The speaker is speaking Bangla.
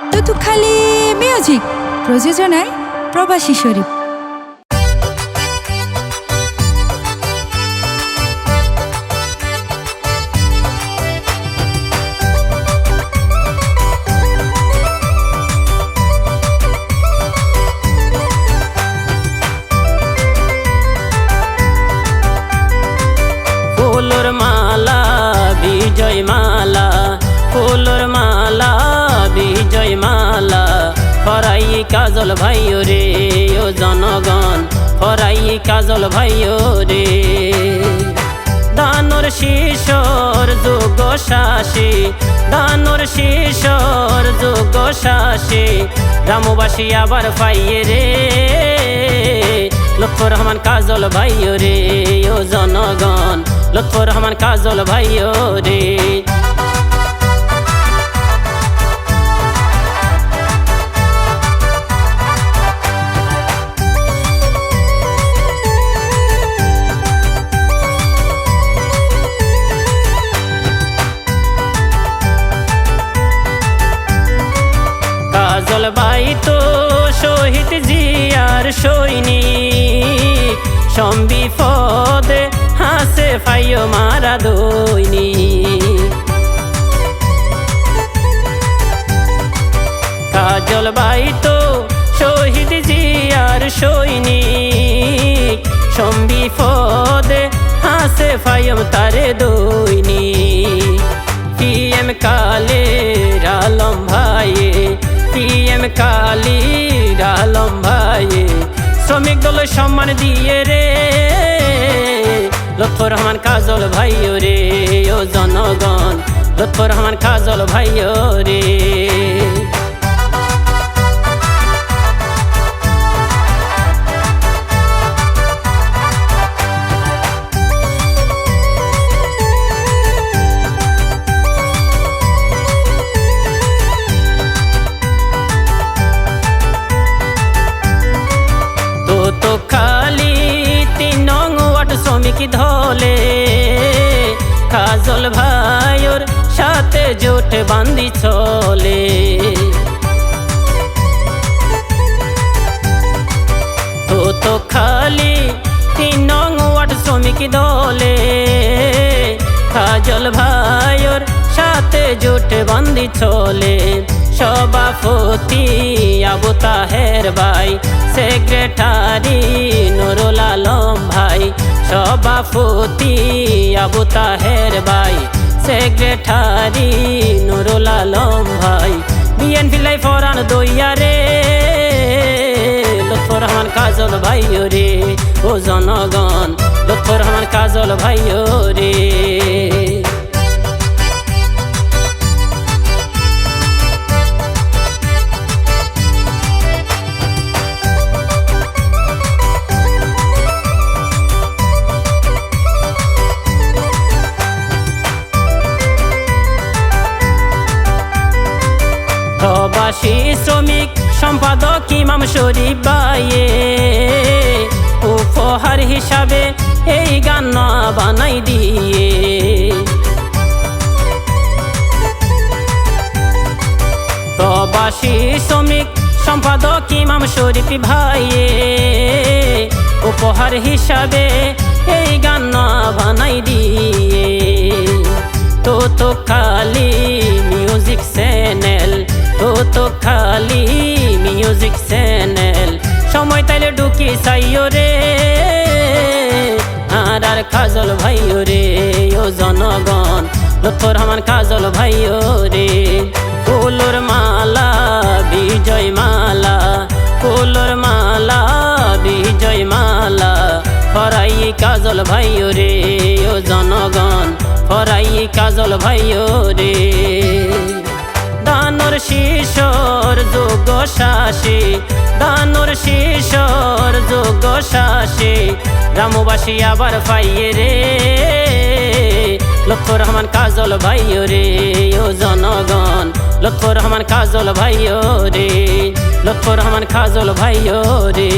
তুতুখালি মিউজিক প্রযোজনায় প্রবাসী শরীফ। কাজল ভাইও রে, ও জনগণ, ফরাই কাজল ভাইও রে। দানর শিশর যোগ শাসী দানর শিশর যোগ শাসী রামবাসী আবার পাইয়ে রে। লক্ষ্য রহমান কাজল ভাইও রে, ও জনগণ লক্ষ্য রহমান কাজল ভাইও রে। কাজল বাই তো শহীদ জিয়ার সৈনিক। সম্বিপদে হাসে ফাইও মারা দৈনিক। কাজল বাই তো শহীদ জিয়ার সৈনিক। সম্বিপদে হাসে ফাইম তারে দৈনিক। পিএম কালে আলম ভাইয়ে পিএম কালি আলম ভাইয়ে শ্রমিক দল সম্মান দিয়ে রে। লক্ষ রহমান কাজল ভাইও রে, ও জনগণ। লক্ষ রহমান কাজল ভাইও রে। শ্রমিক ধলে? কাজল ভাইওর সাথে জোট বান্দি চলে। তো তো খালি তিন নং ওয়াট শ্রমিক দলে। কাজল ভাইওর সাথে জোট বান্দি চলে। সভাপতি আবু তাহের ভাই, সেক্রেটারি নুরুল আলম ভাই। সভাপতি আবু তাহের ভাই, সেক্রেটারি নুরুল আলম ভাই। বিএনপি লাই ফরান দইয়া রে, লুৎফর রহমান কাজল ভাইও রে, ও জনগণ, লুৎফর রহমান কাজল ভাইও রে। প্রবাসী শ্রমিক, সম্পাদক, ইমাম শরীফ বাইয়ে উপহার হিসাবে এই গান না বানাই দিয়ে। প্রবাসী, শ্রমিক, সম্পাদক, ইমাম শরীফ ভাইয়ে। উপহার হিসাবে এই গান না বানাই দিয়ে। তো তো খালি মিউজিক চ্যানেল তো তো খালি মিউজিক চ্যানেল সময় তাইলে ঢুকি চাইও রে। আর আর কাজল ভাইও রে, ও জনগণ। লক্ষ্য রহমান কাজল ভাইও রে। ফুলর মালা, বিজয় মালা। ফুলর মালা, বিজয় মালা। ফরাই কাজল ভাইও রে, ও জনগণ। ফরাই কাজল ভাইও রে। দানর শিশর যোগ শাসী, দানর শিশর যোগ শাসী রামবাসী আবার পাইয়ে রে। লক্ষ্য রহমান কাজল ভাইও রে, ও জনগণ। লক্ষ্য রহমান কাজল ভাইও রে লক্ষ্য রহমান কাজল ভাইও রে।